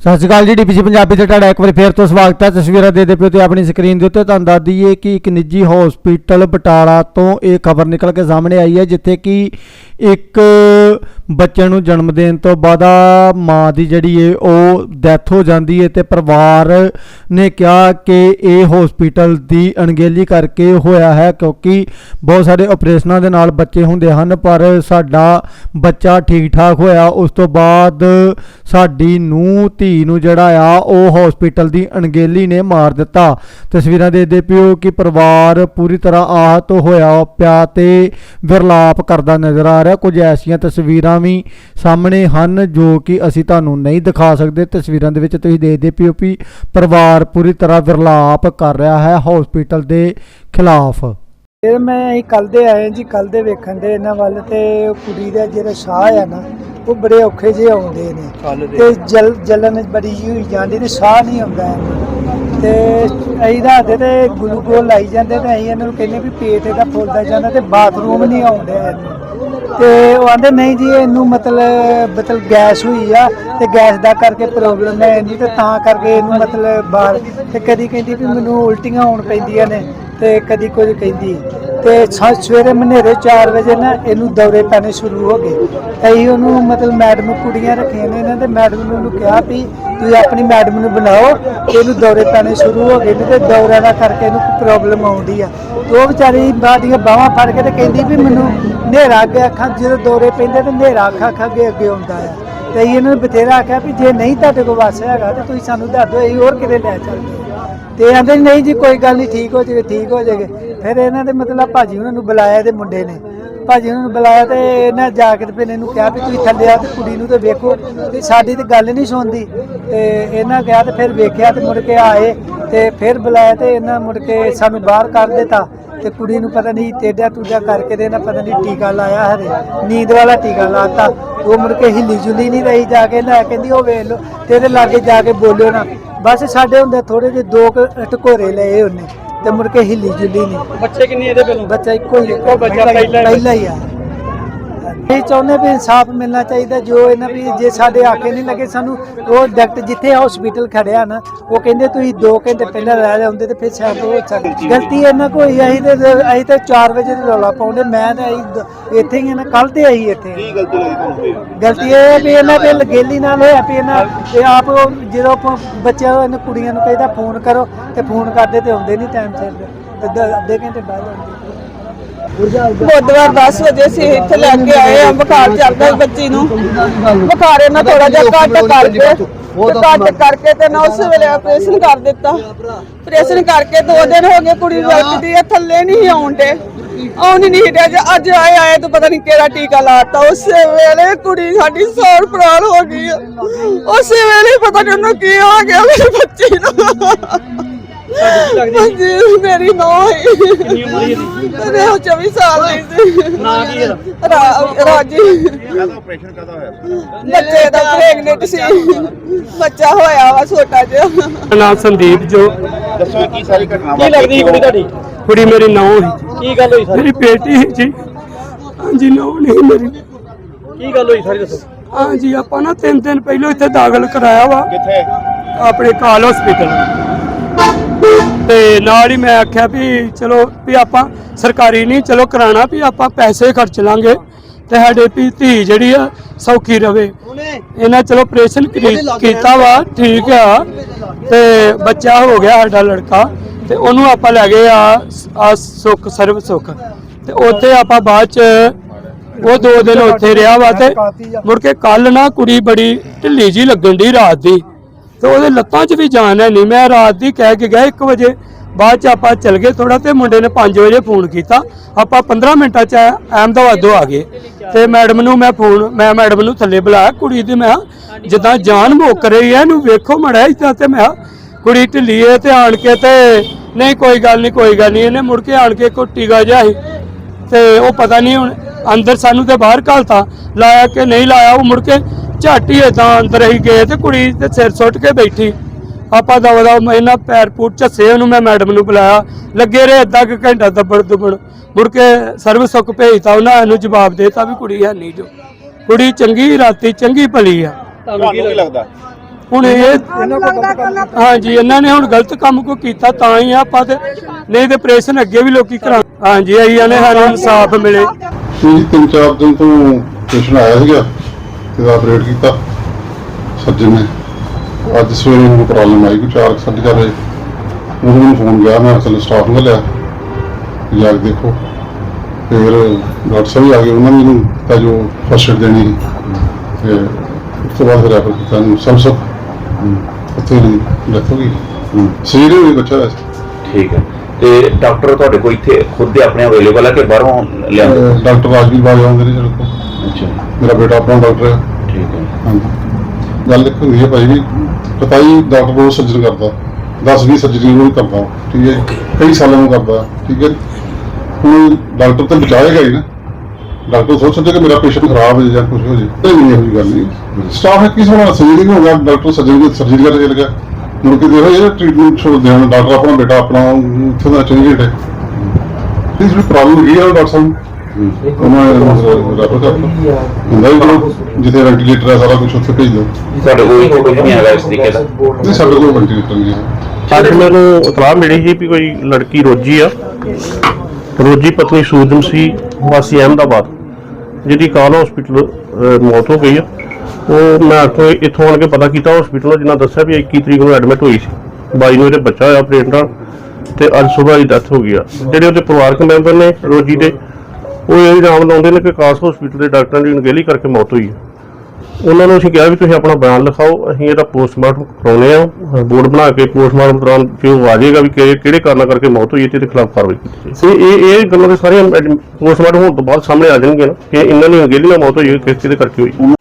ਸਤਿ ਸ਼੍ਰੀ ਅਕਾਲ ਜੀ, ਡੀਪੀਸੀ ਪੰਜਾਬੀ ਤੇ ਤੁਹਾਡਾ ਇੱਕ ਵਾਰੀ ਫੇਰ ਤੋਂ ਸਵਾਗਤ ਹੈ। ਤਸਵੀਰਾਂ ਦੇ ਦੇ ਪਿਓ ਤੇ ਆਪਣੀ ਸਕਰੀਨ ਦੇ ਉੱਤੇ ਤੁਹਾਨੂੰ ਦੱਸ ਦਈਏ ਕਿ ਇੱਕ ਨਿੱਜੀ ਹਸਪੀਟਲ ਬਟਾਲਾ ਤੋਂ ਇਹ ਖਬਰ ਨਿਕਲ ਕੇ ਸਾਹਮਣੇ ਆਈ ਹੈ, ਜਿੱਥੇ ਕਿ ਇੱਕ ਬੱਚੇ ਨੂੰ ਜਨਮ ਦੇਣ ਤੋਂ ਬਾਅਦ ਮਾਂ ਦੀ ਜਿਹੜੀ ਏ, ਉਹ ਡੈਥ ਹੋ ਜਾਂਦੀ ਹੈ ਤੇ ਪਰਿਵਾਰ ਨੇ ਕਿਹਾ ਕਿ ਇਹ ਹਸਪੀਟਲ ਦੀ ਅਣਗਹਿਲੀ ਕਰਕੇ ਹੋਇਆ ਹੈ ਕਿਉਂਕਿ ਬਹੁਤ ਸਾਰੇ ਆਪਰੇਸ਼ਨਾਂ ਦੇ ਨਾਲ ਬੱਚੇ ਹੁੰਦੇ ਹਨ, ਪਰ ਸਾਡਾ ਬੱਚਾ ਠੀਕ ਠਾਕ ਹੋਇਆ। ਉਸ ਤੋਂ ਬਾਅਦ ਸਾਡੀ ਨੂੰ ਧੀ ਨੂੰ ਜਿਹੜਾ ਆ, ਉਹ ਹਸਪੀਟਲ ਦੀ ਅਣਗਹਿਲੀ ਨੇ ਮਾਰ ਦਿੱਤਾ। ਤਸਵੀਰਾਂ ਦੇ ਦੇ ਪਿਓ ਕਿ ਪਰਿਵਾਰ ਪੂਰੀ ਤਰ੍ਹਾਂ ਆਹਤ ਹੋਇਆ, ਪਿਆ ਤੇ ਵਿਰਲਾਪ ਕਰਦਾ ਨਜ਼ਰ ਆ ਰਿਹਾ। ਕੁਝ ਐਸੀਆਂ ਤਸਵੀਰਾਂ ਵੀ ਸਾਹਮਣੇ ਹਨ ਜੋ ਕਿ ਅਸੀਂ ਤੁਹਾਨੂੰ ਨਹੀਂ ਦਿਖਾ ਸਕਦੇ। ਤਸਵੀਰਾਂ ਦੇ ਵਿੱਚ ਤੁਸੀਂ ਦੇਖਦੇ ਪਿਓ ਵੀ ਪਰਿਵਾਰ ਪੂਰੀ ਤਰ੍ਹਾਂ ਵਿਰਲਾਪ ਕਰ ਰਿਹਾ ਹੈ ਹਸਪੀਟਲ ਦੇ ਖਿਲਾਫ। ਫਿਰ ਮੈਂ ਅਸੀਂ ਕੱਲ ਦੇ ਆਏ ਜੀ ਕੱਲ ਦੇ ਵੇਖਣ ਦੇ ਇਹਨਾਂ ਵੱਲ ਤੇ ਉਹ ਕੁੜੀ ਦਾ ਜਿਹੜਾ ਸਾਹ ਆ ਨਾ ਉਹ ਬੜੇ ਔਖੇ ਜਿਹੇ ਆਉਂਦੇ ਨੇ। ਤੇ ਜਲ ਜਲਨ ਬੜੀ ਹੋਈ ਜਾਂਦੀ ਤੇ ਸਾਹ ਨਹੀਂ ਆਉਂਦਾ ਤੇ ਅਸੀਂ ਰਾਤੇ ਤੇ ਗਲੂਕੋਜ਼ ਲਾਈ ਜਾਂਦੇ ਤੇ ਅਸੀਂ ਇਹਨਾਂ ਨੂੰ ਕਹਿੰਦੇ ਵੀ ਪੇਟ ਇਹਦਾ ਫੁੱਲਦਾ ਜਾਂਦਾ ਤੇ ਬਾਥਰੂਮ ਨਹੀਂ ਆਉਂਦਾ ਇਹਨੂੰ ਤੇ ਉਹ ਆਂਦੇ, ਨਹੀਂ ਜੀ, ਇਹਨੂੰ ਮਤਲਬ ਮਤਲਬ ਗੈਸ ਹੋਈ ਆ ਤੇ ਗੈਸ ਦਾ ਕਰਕੇ ਪ੍ਰੋਬਲਮ ਹੈ ਨਹੀਂ ਤੇ ਤਾਂ ਕਰਕੇ ਇਹਨੂੰ ਮਤਲਬ ਬਾਹਰ ਤੇ ਕਦੀ ਕਹਿੰਦੀ ਵੀ ਮੈਨੂੰ ਉਲਟੀਆਂ ਹੋਣ ਪੈਂਦੀਆਂ ਨੇ ਤੇ ਕਦੀ ਕੁਝ ਕਹਿੰਦੀ। ਤੇ ਸ- ਸਵੇਰੇ ਮਨੇਰੇ 4 ਵਜੇ ਨਾ ਇਹਨੂੰ ਦੌਰੇ ਪੈਣੇ ਸ਼ੁਰੂ ਹੋ ਗਏ। ਤੇ ਅਸੀਂ ਉਹਨੂੰ ਮਤਲਬ ਮੈਡਮ ਕੁੜੀਆਂ ਰੱਖੀਆਂ ਨੇ ਇਹਨਾਂ ਤੇ ਮੈਡਮ ਨੂੰ ਉਹਨੂੰ ਕਿਹਾ ਵੀ ਤੁਸੀਂ ਆਪਣੀ ਮੈਡਮ ਨੂੰ ਬਣਾਓ ਤੇ ਇਹਨੂੰ ਦੌਰੇ ਪੈਣੇ ਸ਼ੁਰੂ ਹੋ ਗਏ ਨੇ ਤੇ ਦੌਰਿਆਂ ਦਾ ਕਰਕੇ ਇਹਨੂੰ ਪ੍ਰੋਬਲਮ ਆਉਂਦੀ ਆ। ਤੇ ਉਹ ਵਿਚਾਰੀ ਬਾਹਰ ਦੀਆਂ ਬਾਹਾਂ ਫੜ ਕੇ ਤੇ ਕਹਿੰਦੀ ਵੀ ਮੈਨੂੰ ਹਨੇਰਾ ਅੱਗੇ ਅੱਖਾਂ ਜਦੋਂ ਦੌਰੇ ਪੈਂਦੇ ਤੇ ਹਨੇਰਾ ਅੱਖਾਂ ਅੱਖਾਂ ਅੱਗੇ ਅੱਗੇ ਆਉਂਦਾ ਆ ਤੇ ਅਸੀਂ ਇਹਨਾਂ ਨੂੰ ਬਥੇਰਾ ਆਖਿਆ ਵੀ ਜੇ ਨਹੀਂ ਤੁਹਾਡੇ ਕੋਲ ਵਾਸ ਹੈਗਾ ਤੇ ਤੁਸੀਂ ਸਾਨੂੰ ਦੱਸ ਦਿਓ, ਅਸੀਂ ਹੋਰ ਕਿਤੇ ਲੈ ਚੱਲਦੇ ਤੇ ਆਂਦੇ ਨਹੀਂ ਜੀ, ਕੋਈ ਗੱਲ ਨਹੀਂ, ਠੀਕ ਹੋ ਜਾਵੇ, ਠੀਕ ਹੋ ਜਾਵੇ। ਫਿਰ ਇਹਨਾਂ ਦੇ ਮਤਲਬ ਭਾਜੀ ਉਹਨਾਂ ਨੂੰ ਬੁਲਾਇਆ ਤੇ ਮੁੰਡੇ ਨੇ। ਭਾਜੀ ਉਹਨਾਂ ਨੂੰ ਬੁਲਾਇਆ ਤੇ ਇਹਨਾਂ ਜਾ ਕੇ ਤੇ ਫਿਰ ਇਹਨੂੰ ਕਿਹਾ ਵੀ ਤੁਸੀਂ ਥੱਲੇ ਆ ਤੇ ਕੁੜੀ ਨੂੰ ਤੇ ਵੇਖੋ। ਤੇ ਸਾਡੀ ਤੇ ਗੱਲ ਨਹੀਂ ਸੁਣਦੀ। ਤੇ ਇਹਨਾਂ ਕਿਹਾ ਤੇ ਫਿਰ ਵੇਖਿਆ ਤੇ ਮੁੜ ਕੇ ਆਏ। ਤੇ ਫਿਰ ਬੁਲਾਇਆ ਤੇ ਇਹਨਾਂ ਮੁੜ ਕੇ ਸਾਨੂੰ ਬਾਹਰ ਕੱਢ ਦਿੱਤਾ ਤੇ ਕੁੜੀ ਨੂੰ ਪਤਾ ਨਹੀਂ ਟੇਡਾ ਟੂਡਾ ਕਰਕੇ ਤੇ ਇਹਨਾਂ ਪਤਾ ਨਹੀਂ ਟੀਕਾ ਲਾਇਆ ਹਰੇ। ਨੀਂਦ ਵਾਲਾ ਟੀਕਾ ਲਾਤਾ। ਉਹ ਮੁੜ ਕੇ ਹਿੱਲੀ ਜੁਲੀ ਨਹੀਂ ਰਹੀ ਜਾ ਕੇ ਲੈ ਕਹਿੰਦੀ ਉਹ ਵੇਖ ਲਓ ਤੇ ਇਹਦੇ ਲਾਗੇ ਜਾ ਕੇ ਬੋਲਿਓ ਨਾ। ਬਸ ਸਾਡੇ ਹੁੰਦੇ ਥੋੜੇ ਜਿਹੇ ਦੋ ਟਕੋਰੇ ਲਏ ਉਹਨੇ ਤੇ ਮੁੜ ਕੇ ਹਿੱਲੀ ਜੁਲੀ ਨਹੀਂ। ਬੱਚੇ ਕਿੰਨੇ ਇਹਦੇ ਪਹਿਲੋਂ ਬੱਚਾ ਇੱਕੋ ਹੀ ਇੱਕੋ ਬੱਚਾ ਪਹਿਲਾਂ ਹੀ ਆ। ਇਹ ਚਾਹੁੰਦੇ ਵੀ ਇਨਸਾਫ ਮਿਲਣਾ ਚਾਹੀਦਾ ਜੋ ਇਹਨਾਂ ਵੀ ਜੇ ਸਾਡੇ ਆਖੇ ਨਹੀਂ ਲੱਗੇ ਸਾਨੂੰ ਉਹ ਡਾਕਟਰ ਜਿੱਥੇ ਹਸਪੀਟਲ ਖੜਿਆ ਨਾ ਉਹ ਕਹਿੰਦੇ ਤੁਸੀਂ 2 ਘੰਟੇ ਪਹਿਲਾਂ ਲੈ ਲਿਆਉਂਦੇ ਤੇ ਫਿਰ ਸ਼ਾਇਦ ਉਹ ਸਕਦੀ। ਗਲਤੀ ਇਹਨਾਂ ਕੋਈ ਅਸੀਂ ਤੇ ਅਸੀਂ ਤੇ 4 ਵਜੇ ਤੇ ਰੌਲਾ ਪਾਉਂਦੇ ਮੈਂ ਤੇ ਅਸੀਂ ਦ- ਇੱਥੇ ਹੀ ਆ ਨਾ ਕੱਲ ਤੇ ਆਈ ਇੱਥੇ ਕੀ ਗਲਤੀ ਲੱਗੀ ਤੁਹਾਨੂੰ ਗਲਤੀ ਇਹ ਹੈ ਵੀ ਇਹਨਾਂ ਦੇ ਲਗੇਲੀ ਨਾਲ ਹੋਇਆ ਵੀ ਇਹਨਾਂ ਇਹ ਆਪ ਜਦੋਂ ਆਪਾਂ ਬੱਚਿਆਂ ਨੂੰ ਇਹਨਾਂ ਕੁੜੀਆਂ ਨੂੰ ਕਹਿੰਦਾ ਫੋਨ ਕਰੋ ਤੇ ਫੋਨ ਕਰਦੇ ਤੇ ਆਉਂਦੇ ਨਹੀਂ ਟਾਈਮ ਸਿਰ ਤੇ ਦ- ਅੱਧੇ ਘੰਟੇ ਬਾਅਦ ਆਉਂਦੇ। ਬੁੱਧਵਾਰ 10 ਵਜੇ ਅਸੀਂ ਇੱਥੇ ਲੈ ਕੇ ਆਏ ਆ, ਬੁਖਾਰ ਚੜਦਾ ਬੱਚੀ ਨੂੰ। ਬੁਖਾਰ ਇਹਨਾਂ ਥੋੜਾ ਜਿਹਾ ਘੱਟ ਕਰਕੇ ਘੱਟ ਕਰਕੇ ਤੇ ਨਾ ਉਸ ਵੇਲੇ ਆਪਰੇਸ਼ਨ ਕਰ ਦਿੱਤਾ। ਆਪਰੇਸ਼ਨ ਕਰਕੇ ਦੋ ਦਿਨ ਹੋ ਗਏ ਕੁੜੀ ਵਰਤਦੀ ਹੈ ਥੱਲੇ ਨਹੀਂ ਆਉਣ ਦੇ। ਆਉਣ ਹੀ ਨਹੀਂ ਡਿਆ ਜੇ ਅੱਜ ਆਏ ਆਏ ਤਾਂ ਪਤਾ ਨਹੀਂ ਕਿਹੜਾ ਟੀਕਾ ਲਾਤਾ। ਉਸੇ ਵੇਲੇ ਕੁੜੀ ਸਾਡੀ ਸੌਰ ਪ੍ਰਾਣ ਹੋ ਗਈ। ਆ। ਉਸੇ ਵੇਲੇ ਪਤਾ ਨਹੀਂ ਉਹਨੂੰ ਕੀ ਹੋ ਗਿਆ, ਮੇਰੇ ਬੱਚੇ ਨੂੰ। ਹਾਂਜੀ ਮੇਰੀ ਨੌਂ ਹੈ। ਕਿੰਨੀ ਉਮਰ ਹੈ ਇਹਦੀ? ਤੇ ਉਹ 24 ਸਾਲ ਦੀ ਸੀ। ਨਾਂ ਕੀ ਇਹਦਾ ਰਾ- ਰਾਜੀ। ਕਾਹਦਾ ਆਪਰੇਸ਼ਨ ਕਾਹਦਾ ਹੋਇਆ? ਬੱਚੇ ਦਾ ਪ੍ਰੈਗਨੈਂਟ ਸੀ। ਬੱਚਾ ਹੋਇਆ ਵਾ ਛੋਟਾ ਜਿਹਾ। ਮੇਰਾ ਨਾਮ ਸੰਦੀਪ ਜੋ। ਦੱਸੋ ਕੀ ਸਾਰੀ ਘਟਨਾ ਕੀ ਲੱਗਦੀ ਸੀ ਕੁੜੀ ਤੁਹਾਡੀ? ਕੁੜੀ ਮੇਰੀ ਨੌਂ ਸੀ। ਕੀ ਗੱਲ ਹੋਈ ਸਾਰੀ? ਮੇਰੀ ਬੇਟੀ ਸੀ ਜੀ। ਹਾਂਜੀ ਨੌਂ ਨਹੀਂ ਮੇਰੀ। ਕੀ ਗੱਲ ਹੋਈ ਸਾਰੀ ਦੱਸੋ? ਹਾਂਜੀ ਆਪਾਂ ਨਾ ਤਿੰਨ ਦਿਨ ਪਹਿਲਾਂ ਇੱਥੇ ਦਾਖਲ ਕਰਾਇਆ ਵਾ। ਕਿੱਥੇ? ਆਪਣੇ ਕਾਲ ਹਸਪੀਟਲ ਤੇ ਨਾਲ ਹੀ ਮੈਂ ਆਖਿਆ ਵੀ ਚਲੋ ਵੀ ਆਪਾਂ ਸਰਕਾਰੀ ਨਹੀਂ ਚਲੋ ਕਰਾਣਾ ਵੀ ਆਪਾਂ ਪੈਸੇ ਖਰਚ ਲਾਂਗੇ ਤੇ ਸਾਡੇ ਵੀ ਧੀ ਜਿਹੜੀ ਆ ਸੌਖੀ ਰਵੇ। ਇਹਨਾਂ ਚਲੋ ਆਪਰੇਸ਼ਨ ਕੀਤਾ ਵਾ ਠੀਕ ਆ। ਤੇ ਬੱਚਾ ਹੋ ਗਿਆ ਸਾਡਾ ਲੜਕਾ ਤੇ ਉਹਨੂੰ ਆਪਾਂ ਲੈ ਗਏ ਆ ਆ ਸੁੱਖ ਸਰਵ ਸੁੱਖ। ਤੇ ਉੱਥੇ ਆਪਾਂ ਬਾਅਦ ਚ ਉਹ ਦੋ ਦਿਨ ਉੱਥੇ ਰਿਹਾ ਵਾ ਤੇ ਮੁੜ ਕੇ ਕੱਲ ਨਾ ਕੁੜੀ ਬੜੀ ਢਿੱਲੀ ਜੀ ਲੱਗਣ ਦੀ ਰਾਤ ਦੀ। ਤੇ ਉਹਦੇ ਲੱਤਾਂ 'ਚ ਵੀ ਜਾਨ ਹੈ ਨਹੀਂ। ਮੈਂ ਰਾਤ ਦੀ ਕਹਿ ਕੇ ਗਿਆ 1 ਵਜੇ ਬਾਅਦ 'ਚ ਆਪਾਂ ਚੱਲ ਗਏ ਥੋੜਾ ਤੇ ਮੁੰਡੇ ਨੇ 5 ਵਜੇ ਫੋਨ ਕੀਤਾ। ਆਪਾਂ 15 ਮਿੰਟਾਂ 'ਚ ਅਹਿਮਦਾਬਾਦੋਂ ਆ ਗਏ। ਤੇ ਮੈਡਮ ਨੂੰ ਮੈਂ ਫੋਨ ਮੈਂ ਮੈਡਮ ਨੂੰ ਥੱਲੇ ਬੁਲਾਇਆ ਕੁੜੀ ਦੀ ਮੈਂ ਕਿਹਾ, ਜਿੱਦਾਂ ਜਾਨ ਮੁੱਕ ਰਹੀ ਹੈ ਇਹਨੂੰ ਵੇਖੋ ਮੜਾ ਇਦਾਂ ਤੇ ਮੈਂ ਕਿਹਾ, ਕੁੜੀ ਢਿੱਲੀ ਹੈ ਤੇ ਆਣ ਕੇ ਤੇ ਨਹੀਂ ਕੋਈ ਗੱਲ ਨਹੀਂ ਕੋਈ ਗੱਲ ਨਹੀਂ। ਇਹਨੇ ਮੁੜ ਕੇ ਆਣ ਕੇ ਕੋ ਟੀਕਾ ਜਿਹਾ ਸੀ। ਤੇ ਉਹ ਪਤਾ ਨਹੀਂ ਹੁਣ ਅੰਦਰ ਸਾਨੂੰ ਤੇ ਬਾਹਰ ਘਾਲਤਾ। ਲਾਇਆ ਕਿ ਨਹੀਂ ਲਾਇਆ ਉਹ ਮੁੜ ਕੇ ਝਾਟੀ ਏਦਾਂ ਅੰਦਰ ਹੀ ਗਏ ਤੇ ਕੁੜੀ ਤੇ ਸਿਰ ਸੁੱਟ ਕੇ ਬੈਠੀ। ਆਪਾਂ ਦਵਾ ਦਾ ਇਹਨਾਂ ਪੈਰ ਪੂਰ ਝੱਸੇ ਉਹਨੂੰ ਮੈਂ ਮੈਡਮ ਨੂੰ ਬੁਲਾਇਆ। ਲੱਗੇ ਰਹੇ ਅੱਧਾ ਕੁ ਘੰਟਾ ਦੱਬੜ ਦੁਬੜ ਮੁੜ ਕੇ ਸਰਵ ਸੁੱਖ ਭੇਜਤਾ ਉਹਨਾਂ ਇਹਨੂੰ ਜਵਾਬ ਦੇਤਾ ਵੀ ਕੁੜੀ ਹੈ ਨਹੀਂ ਜੋ। ਕੁੜੀ ਚੰਗੀ ਰਾਤੀ ਚੰਗੀ ਭਲੀ ਆ। ਤੁਹਾਨੂੰ ਕੀ ਲੱਗਦਾ? ਹੁਣ ਇਹ ਹਾਂਜੀ ਇਹਨਾਂ ਨੇ ਹੁਣ ਗਲਤ ਕੰਮ ਕੋ ਕੀਤਾ ਤਾਂ ਹੀ ਆਪਾਂ ਤੇ ਨਹੀਂ ਤੇ ਆਪਰੇਸ਼ਨ ਅੱਗੇ ਵੀ ਲੋਕੀ ਕਰਾ ਹਾਂਜੀ ਆਈਆਂ ਨੇ ਸਾਨੂੰ ਇਨਸਾਫ ਮਿਲੇ। ਤਿੰਨ ਚਾਰ ਦਿਨ ਤੋਂ ਪੇਸ਼ੈਂਟ ਆਇਆ ਸੀਗਾ? ਤੇ ਦਾ ਆਪਰੇਟ ਕੀਤਾ। ਸੱਜਣ ਨੇ। ਅੱਜ ਸਵੇਰੇ ਨੂੰ ਪ੍ਰੋਬਲਮ ਆਈ ਕੋਈ ਚਾਰ ਕੁ ਸਾਢੇ ਚਾਰ ਵਜੇ। ਉਹਨੂੰ ਮੈਨੂੰ ਫੋਨ ਗਿਆ ਮੈਂ ਅਸਲ ਸਟਾਫ ਨੂੰ ਲਿਆ ਜਾ ਕੇ ਦੇਖੋ। ਫਿਰ ਡਾਕਟਰ ਸਾਹਿਬ ਵੀ ਆ ਗਏ ਉਹਨਾਂ ਨੇ ਮੈਨੂੰ ਤਾਂ ਜੋ ਫਸਟ ਏਡ ਦੇਣੀ। ਤੇ ਉਸ ਤੋਂ ਬਾਅਦ ਫਿਰ ਰੈਫਰ ਕੀਤਾ ਨੂੰ ਸਭ ਸਭ। ਉੱਥੇ ਡੈਥ ਹੋ ਗਈ। ਸਰੀਰ ਵੀ ਬੱਚਾ ਠੀਕ ਹੈ। ਤੇ ਡਾਕਟਰ ਤੁਹਾਡੇ ਕੋਲ ਇੱਥੇ ਖੁਦ ਦੇ ਆਪਣੇ ਅਵੇਲੇਬਲ ਹੈ ਕਿ ਬਾਹਰੋਂ ਅਹ ਡਾਕਟਰ ਰਾਜਵੀਰ ਬਾਜ ਆਉਂਦੇ ਨੇ ਕੋਲ। ਅੱਛਾ। ਮੇਰਾ ਬੇਟਾ ਆਪਣਾ ਡਾਕਟਰ ਹੈ। ਠੀਕ ਹੈ ਹਾਂਜੀ ਗੱਲ ਇੱਕ ਹੁੰਦੀ ਹੈ ਭਾਈ ਵੀ ਪਤਾ ਡਾਕਟਰ ਰੋਜ਼ ਸਰਜਨ ਕਰਦਾ 10 20 ਸਰਜਰੀ ਰੋਜ਼ ਕਰਦਾ, ਠੀਕ ਹੈ ਕਈ ਸਾਲਾਂ ਨੂੰ ਕਰਦਾ, ਠੀਕ ਹੈ ਹੁਣ ਡਾਕਟਰ ਤਾਂ ਬਚਾਏਗਾ ਹੀ ਨਾ। ਡਾਕਟਰ ਸੋਚ ਸਕਦੇ ਕਿ ਮੇਰਾ ਪੇਸ਼ੈਂਟ ਖਰਾਬ ਹੋ ਜਾਂ ਕੁਝ ਹੋ ਜਾਏ ਤੇ ਨਹੀਂ ਇਹੋ ਜਿਹੀ ਗੱਲ ਨਹੀਂ। ਸਟਾਫ ਹੈ ਕਿਸ ਵਾਲਾ ਸਰਜਰੀ ਹੋ ਗਿਆ ਡਾਕਟਰ ਸਰਜਰੀ ਸਰਜਰੀ ਕਰਨ ਚਲ ਮੁੜ ਕੇ ਦੇਖੋ ਇਹ ਟ੍ਰੀਟਮੈਂਟ ਛੋੜ ਦੇਣ ਡਾਕਟਰ ਆਪਣਾ ਬੇਟਾ ਆਪਣਾ, ਉੱਥੇ ਦਾ ਚੰਗੀ ਹੈ ਇਸ ਵੀ ਪ੍ਰੋਬਲਮ ਹੈਗੀ ਆ ਡਾਕਟਰ ਸਾਹਿਬ ਉਹਨਾਂ ਨੇ ਰੈਫਰ ਕਰਤਾ ਹੁੰਦਾ ਹੀ ਚਲੋ ਜਿੱਥੇ ਵੈਂਟੀਲੇਟਰ ਹੈ ਸਾਰਾ ਕੁਝ ਉੱਥੇ ਭੇਜ ਦਿਓ ਤੁਹਾਡੇ ਕੋਲ ਕੁਝ ਨਹੀਂ ਹੈਗਾ ਇਸ ਤਰੀਕੇ ਦਾ ਨਹੀਂ ਸਾਡੇ ਕੋਲ ਵੈਂਟੀਲੇਟਰ ਨਹੀਂ ਹੈ ਅੱਜ ਮੈਨੂੰ ਇਤਲਾਹ ਮਿਲੀ ਸੀ ਵੀ ਕੋਈ ਲੜਕੀ ਰੋਜੀ ਆ। ਰੋਜੀ ਪਤਨੀ ਸੂਰਜਮ ਸੀ ਵਾਸੀ ਅਹਿਮਦਾਬਾਦ ਜਿਹਦੀ ਕਾਲ ਹਸਪੀਟਲ ਮੌਤ ਹੋ ਗਈ ਆ। ਉਹ ਮੈਂ ਇੱਥੋਂ ਇੱਥੋਂ ਆਣ ਕੇ ਪਤਾ ਕੀਤਾ ਹਸਪੀਟਲ ਜਿਨ੍ਹਾਂ ਦੱਸਿਆ ਵੀ 21 ਤਰੀਕ ਨੂੰ ਐਡਮਿਟ ਹੋਈ ਸੀ। 22 ਨੂੰ ਇਹਦੇ ਬੱਚਾ ਹੋਇਆ ਆਪਰੇਟ ਨਾਲ। ਤੇ ਅੱਜ ਸਵੇਰ ਦੀ ਡੈਥ ਹੋ ਗਈ ਆ। ਜਿਹੜੇ ਉਹਦੇ ਪਰਿਵਾਰਕ ਮੈਂਬਰ ਨੇ ਰੋਜੀ ਦੇ ਉਹ ਇਹ ਇਲਜ਼ਾਮ ਲਾਉਂਦੇ ਨੇ ਕਿ ਕਾਸ ਹਸਪੀਟਲ ਦੇ ਡਾਕਟਰਾਂ ਦੀ ਅਣਗਹਿਲੀ ਕਰਕੇ ਮੌਤ ਹੋਈ ਹੈ। ਉਹਨਾਂ ਨੂੰ ਅਸੀਂ ਕਿਹਾ ਵੀ ਤੁਸੀਂ ਆਪਣਾ ਬਿਆਨ ਲਿਖਾਓ, ਅਸੀਂ ਇਹਦਾ ਪੋਸਟਮਾਰਟਮ ਕਰਾਉਨੇ ਆ ਬੋਰਡ ਬਣਾ ਕੇ ਪੋਸਟਮਾਰਟਮ ਦੌਰਾਨ ਜੋ ਆ ਜਾਏਗਾ ਵੀ ਕਿ- ਕਿਹੜੇ ਕਾਰਨਾਂ ਕਰਕੇ ਮੌਤ ਹੋਈ ਹੈ ਤੇ ਇਹਦੇ ਖਿਲਾਫ ਕਾਰਵਾਈ। ਕੀਤੀ ਜਾਏ ਇਹ ਇਹ ਗੱਲਾਂ ਦੇ ਸਾਰੇ ਪੋਸਟਮਾਰਟਮ ਹੋਣ ਤੋਂ ਬਾਅਦ ਸਾਹਮਣੇ ਆ ਜਾਣਗੀਆਂ ਨਾ ਕਿ ਇਹਨਾਂ ਦੀ ਅਣਗਹਿਲੀ ਨਾਲ ਮੌਤ ਹੋਈ ਹੈ, ਕਿਸ ਕਿਹਦੇ ਕਰਕੇ ਹੋਈ